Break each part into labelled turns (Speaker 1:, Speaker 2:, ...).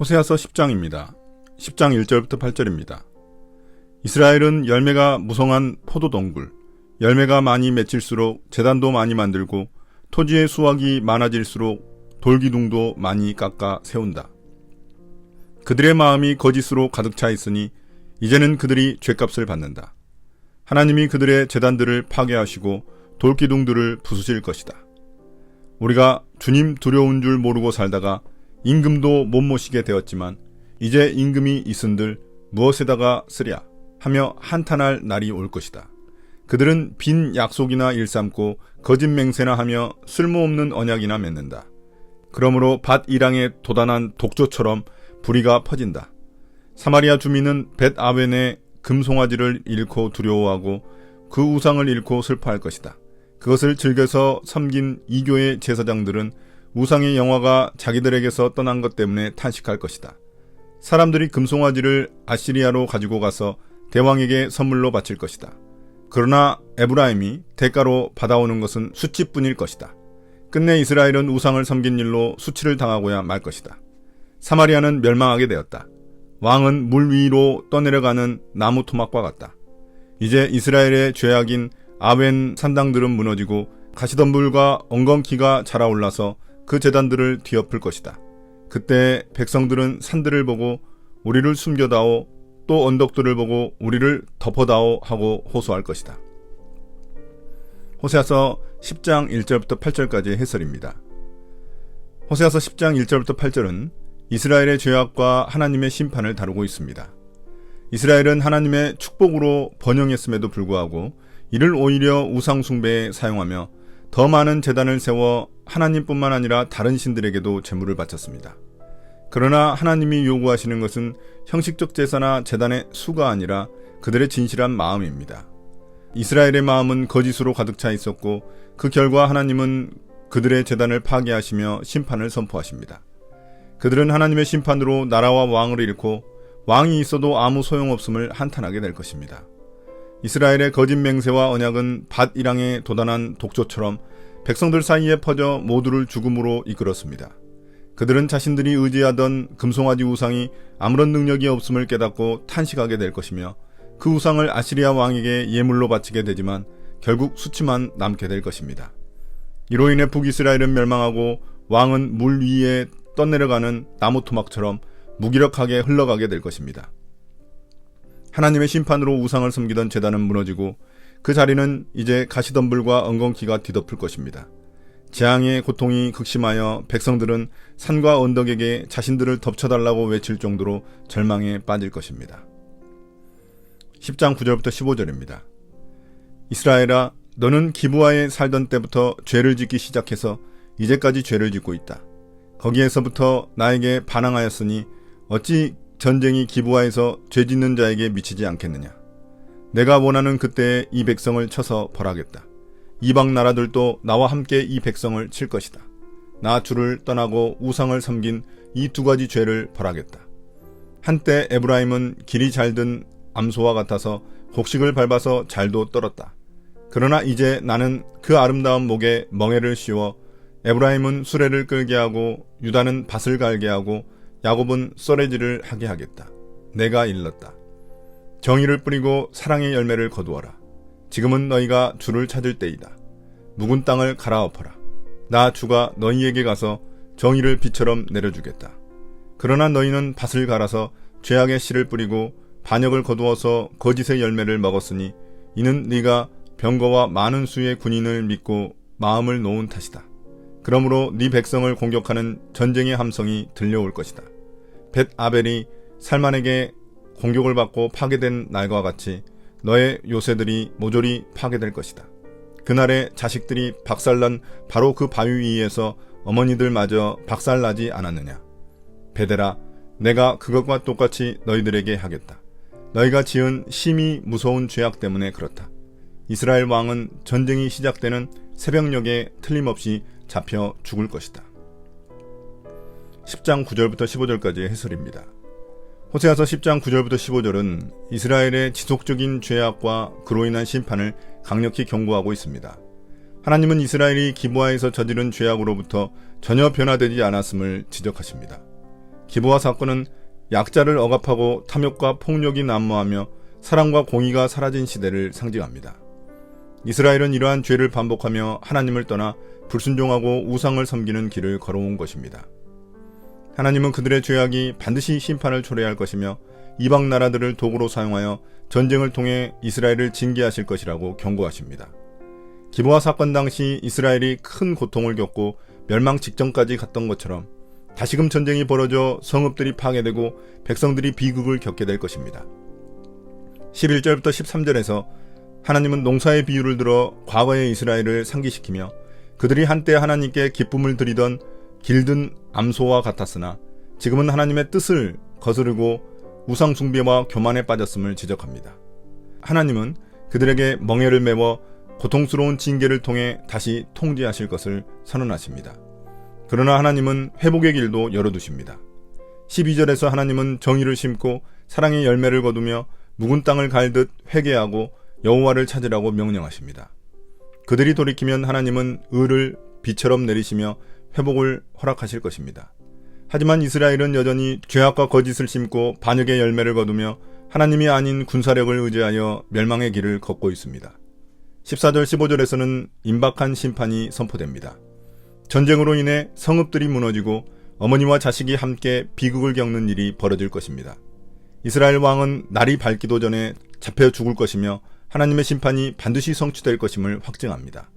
Speaker 1: 호세아서 10장입니다. 10장 1절부터 8절입니다. 이스라엘은 열매가 무성한 포도 덩굴, 열매가 많이 맺힐수록 재단도 많이 만들고 토지의 수확이 많아질수록 돌기둥도 많이 깎아 세운다. 그들의 마음이 거짓으로 가득 차 있으니 이제는 그들이 죄값을 받는다. 하나님이 그들의 재단들을 파괴하시고 돌기둥들을 부수실 것이다. 우리가 주님 두려운 줄 모르고 살다가 임금도 못 모시게 되었지만 이제 임금이 있은들 무엇에다가 쓰랴 하며 한탄할 날이 올 것이다. 그들은 빈 약속이나 일삼고 거짓 맹세나 하며 쓸모없는 언약이나 맺는다. 그러므로 밭 이랑에 도단한 독조처럼 불의가 퍼진다. 사마리아 주민은 벳 아벤의 금송아지를 잃고 두려워하고 그 우상을 잃고 슬퍼할 것이다. 그것을 즐겨서 섬긴 이교의 제사장들은 우상의 영화가 자기들에게서 떠난 것 때문에 탄식할 것이다. 사람들이 금송아지를 아시리아로 가지고 가서 대왕에게 선물로 바칠 것이다. 그러나 에브라임이 대가로 받아오는 것은 수치뿐일 것이다. 끝내 이스라엘은 우상을 섬긴 일로 수치를 당하고야 말 것이다. 사마리아는 멸망하게 되었다. 왕은 물 위로 떠내려가는 나무 토막과 같다. 이제 이스라엘의 죄악인 아웬 산당들은 무너지고 가시덤불과 엉겅퀴가 자라올라서 그 재단들을 뒤엎을 것이다. 그때 백성들은 산들을 보고 우리를 숨겨다오 또 언덕들을 보고 우리를 덮어다오 하고 호소할 것이다. 호세아서 10장 1절부터 8절까지의 해설입니다. 호세아서 10장 1절부터 8절은 이스라엘의 죄악과 하나님의 심판을 다루고 있습니다. 이스라엘은 하나님의 축복으로 번영했음에도 불구하고 이를 오히려 우상숭배에 사용하며 더 많은 재단을 세워 하나님뿐만 아니라 다른 신들에게도 제물을 바쳤습니다. 그러나 하나님이 요구하시는 것은 형식적 제사나 재단의 수가 아니라 그들의 진실한 마음입니다. 이스라엘의 마음은 거짓으로 가득 차 있었고 그 결과 하나님은 그들의 재단을 파괴하시며 심판을 선포하십니다. 그들은 하나님의 심판으로 나라와 왕을 잃고 왕이 있어도 아무 소용없음을 한탄하게 될 것입니다. 이스라엘의 거짓 맹세와 언약은 밭 이랑에 도단한 독조처럼 백성들 사이에 퍼져 모두를 죽음으로 이끌었습니다. 그들은 자신들이 의지하던 금송아지 우상이 아무런 능력이 없음을 깨닫고 탄식하게 될 것이며 그 우상을 아시리아 왕에게 예물로 바치게 되지만 결국 수치만 남게 될 것입니다. 이로 인해 북이스라엘은 멸망하고 왕은 물 위에 떠내려가는 나무 토막처럼 무기력하게 흘러가게 될 것입니다. 하나님의 심판으로 우상을 섬기던 재단은 무너지고 그 자리는 이제 가시덤불과 엉겅퀴가 뒤덮을 것입니다. 재앙의 고통이 극심하여 백성들은 산과 언덕에게 자신들을 덮쳐달라고 외칠 정도로 절망에 빠질 것입니다. 10장 9절부터 15절입니다. 이스라엘아, 너는 기부하에 살던 때부터 죄를 짓기 시작해서 이제까지 죄를 짓고 있다. 거기에서부터 나에게 반항하였으니 어찌 전쟁이 기부하에서 죄 짓는 자에게 미치지 않겠느냐. 내가 원하는 그때에 이 백성을 쳐서 벌하겠다. 이방 나라들도 나와 함께 이 백성을 칠 것이다. 나 주를 떠나고 우상을 섬긴 이 두 가지 죄를 벌하겠다. 한때 에브라임은 길이 잘 든 암소와 같아서 곡식을 밟아서 잘도 떨었다. 그러나 이제 나는 그 아름다운 목에 멍에를 씌워 에브라임은 수레를 끌게 하고 유다는 밭을 갈게 하고 야곱은 썰레질을 하게 하겠다. 내가 일렀다. 정의를 뿌리고 사랑의 열매를 거두어라. 지금은 너희가 주를 찾을 때이다. 묵은 땅을 갈아엎어라. 나 주가 너희에게 가서 정의를 비처럼 내려주겠다. 그러나 너희는 밭을 갈아서 죄악의 씨를 뿌리고 반역을 거두어서 거짓의 열매를 먹었으니 이는 네가 병거와 많은 수의 군인을 믿고 마음을 놓은 탓이다. 그러므로 네 백성을 공격하는 전쟁의 함성이 들려올 것이다. 벳 아벨이 살만에게 공격을 받고 파괴된 날과 같이 너의 요새들이 모조리 파괴될 것이다. 그날에 자식들이 박살난 바로 그 바위 위에서 어머니들마저 박살나지 않았느냐. 베데라, 내가 그것과 똑같이 너희들에게 하겠다. 너희가 지은 심히 무서운 죄악 때문에 그렇다. 이스라엘 왕은 전쟁이 시작되는 새벽녘에 틀림없이 잡혀 죽을 것이다. 10장 9절부터 15절까지의 해설입니다. 호세아서 10장 9절부터 15절은 이스라엘의 지속적인 죄악과 그로 인한 심판을 강력히 경고하고 있습니다. 하나님은 이스라엘이 기부하에서 저지른 죄악으로부터 전혀 변화되지 않았음을 지적하십니다. 기부와 사건은 약자를 억압하고 탐욕과 폭력이 난무하며 사랑과 공의가 사라진 시대를 상징합니다. 이스라엘은 이러한 죄를 반복하며 하나님을 떠나 불순종하고 우상을 섬기는 길을 걸어온 것입니다. 하나님은 그들의 죄악이 반드시 심판을 초래할 것이며 이방 나라들을 도구로 사용하여 전쟁을 통해 이스라엘을 징계하실 것이라고 경고하십니다. 기부와 사건 당시 이스라엘이 큰 고통을 겪고 멸망 직전까지 갔던 것처럼 다시금 전쟁이 벌어져 성읍들이 파괴되고 백성들이 비극을 겪게 될 것입니다. 11절부터 13절에서 하나님은 농사의 비유를 들어 과거의 이스라엘을 상기시키며 그들이 한때 하나님께 기쁨을 드리던 길든 암소와 같았으나 지금은 하나님의 뜻을 거스르고 우상 숭배와 교만에 빠졌음을 지적합니다. 하나님은 그들에게 멍해를 메워 고통스러운 징계를 통해 다시 통제하실 것을 선언하십니다. 그러나 하나님은 회복의 길도 열어두십니다. 12절에서 하나님은 정의를 심고 사랑의 열매를 거두며 묵은 땅을 갈듯 회개하고 여호와를 찾으라고 명령하십니다. 그들이 돌이키면 하나님은 의를 비처럼 내리시며 회복을 허락하실 것입니다. 하지만 이스라엘은 여전히 죄악과 거짓을 심고 반역의 열매를 거두며 하나님이 아닌 군사력을 의지하여 멸망의 길을 걷고 있습니다. 14절 15절에서는 임박한 심판이 선포됩니다. 전쟁으로 인해 성읍들이 무너지고 어머니와 자식이 함께 비극을 겪는 일이 벌어질 것입니다. 이스라엘 왕은 날이 밝기도 전에 잡혀 죽을 것이며 하나님의 심판이 반드시 성취될 것임을 확증합니다.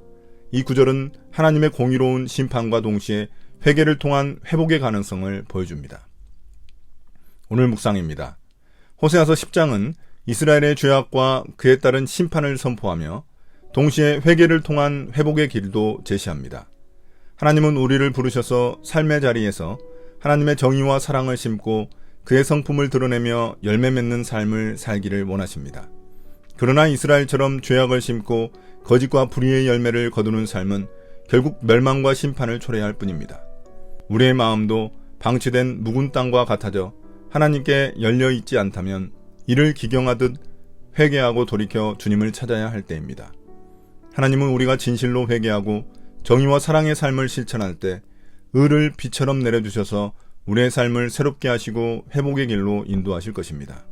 Speaker 1: 이 구절은 하나님의 공의로운 심판과 동시에 회개를 통한 회복의 가능성을 보여줍니다. 오늘 묵상입니다. 호세아서 10장은 이스라엘의 죄악과 그에 따른 심판을 선포하며 동시에 회개를 통한 회복의 길도 제시합니다. 하나님은 우리를 부르셔서 삶의 자리에서 하나님의 정의와 사랑을 심고 그의 성품을 드러내며 열매 맺는 삶을 살기를 원하십니다. 그러나 이스라엘처럼 죄악을 심고 거짓과 불의의 열매를 거두는 삶은 결국 멸망과 심판을 초래할 뿐입니다. 우리의 마음도 방치된 묵은 땅과 같아져 하나님께 열려 있지 않다면 이를 기경하듯 회개하고 돌이켜 주님을 찾아야 할 때입니다. 하나님은 우리가 진실로 회개하고 정의와 사랑의 삶을 실천할 때 의를 비처럼 내려주셔서 우리의 삶을 새롭게 하시고 회복의 길로 인도하실 것입니다.